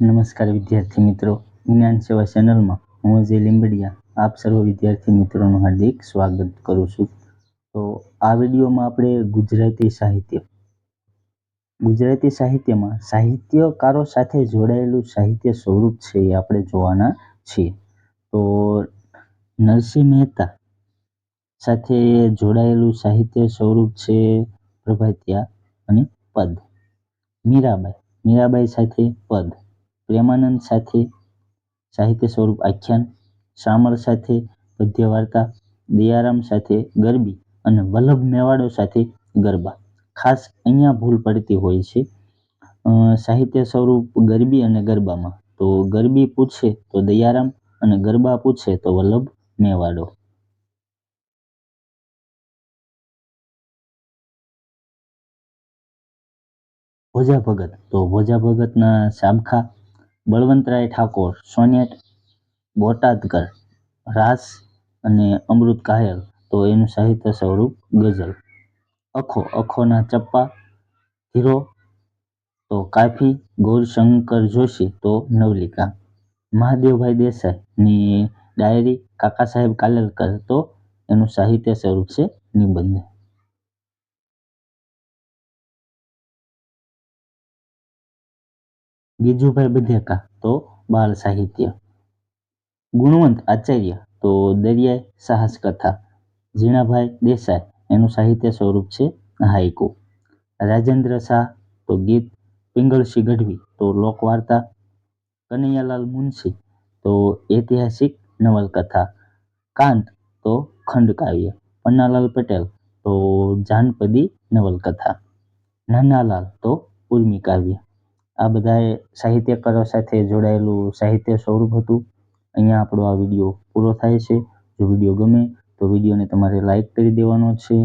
નમસ્કાર વિદ્યાર્થી મિત્રો, જ્ઞાન સેવા ચેનલમાં હું અજય લીંબડિયા આપ સર્વ વિદ્યાર્થી મિત્રોનું હાર્દિક સ્વાગત કરું છું. તો આ વિડીયોમાં આપણે ગુજરાતી સાહિત્ય, ગુજરાતી સાહિત્યમાં સાહિત્યકારો સાથે જોડાયેલું સાહિત્ય સ્વરૂપ છે એ આપણે જોવાના છીએ. તો નરસિંહ મહેતા સાથે જોડાયેલું સાહિત્ય સ્વરૂપ છે પ્રભાતિયા અને પદ. મીરાબાઈ મીરાબાઈ સાથે પદ. પ્રેમાનંદ સાથે સાહિત્ય સ્વરૂપ આખ્યાન શામળ સાથે પદ્યવાર્તા, દયારામ સાથે ગરબી અને વલ્લભ મેવાડો સાથે ગરબા. ખાસ અહીંયા ભૂલ પડતી હોય છે સાહિત્ય સ્વરૂપ ગરબી અને ગરબામાં. તો ગરબી પૂછે તો દયારામ અને ગરબા પૂછે તો વલ્લભ મેવાડો. ભોજા ભગત. તો ભોજા ભગતના સાબખા બળવંતરાય ઠાકોર, સોનેટ બોટાદકર, રાસ અને અમૃત કાયલ, તો એનું સાહિત્ય સ્વરૂપ ગઝલ. અખો, અખોના ચપ્પા, હીરો, તો કાફી, ગૌરશંકર જોશી, તો નવલિકા. મહાદેવભાઈ દેસાઈની ડાયરી કાકા સાહેબ કાલેલકર, તો એનું સાહિત્ય સ્વરૂપ છે નિબંધ. ગીજુભાઈ બધેકા, તો બાળ સાહિત્ય. ગુણવંત આચાર્ય, તો દરિયાઈ સાહસ કથા ઝીણાભાઈ દેસાઈ, એનું સાહિત્ય સ્વરૂપ છે હાઈકુ રાજેન્દ્ર શાહ, તો ગીત પિંગળસિંહ ગઢવી, તો લોકવાર્તા. કનૈયાલાલ મુનશી, તો ઐતિહાસિક નવલકથા. કાંત, તો ખંડકાવ્ય. પન્નાલાલ પટેલ, તો જાનપદી નવલકથા. નાનાલાલ, તો ઉર્મી કાવ્ય આ બધાએ સાહિત્યકારો સાથે જોડાયેલું સાહિત્ય સ્વરૂપ હતું. અહીંયા આપણો આ વીડિયો પૂરો થાય છે. જો વીડિયો ગમે તો વિડીયોને તમારે લાઈક કરી દેવાનો છે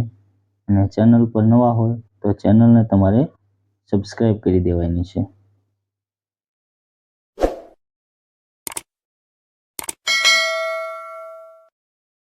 અને ચેનલ પર નવા હોય તો ચેનલને તમારે સબસ્ક્રાઈબ કરી દેવાની છે.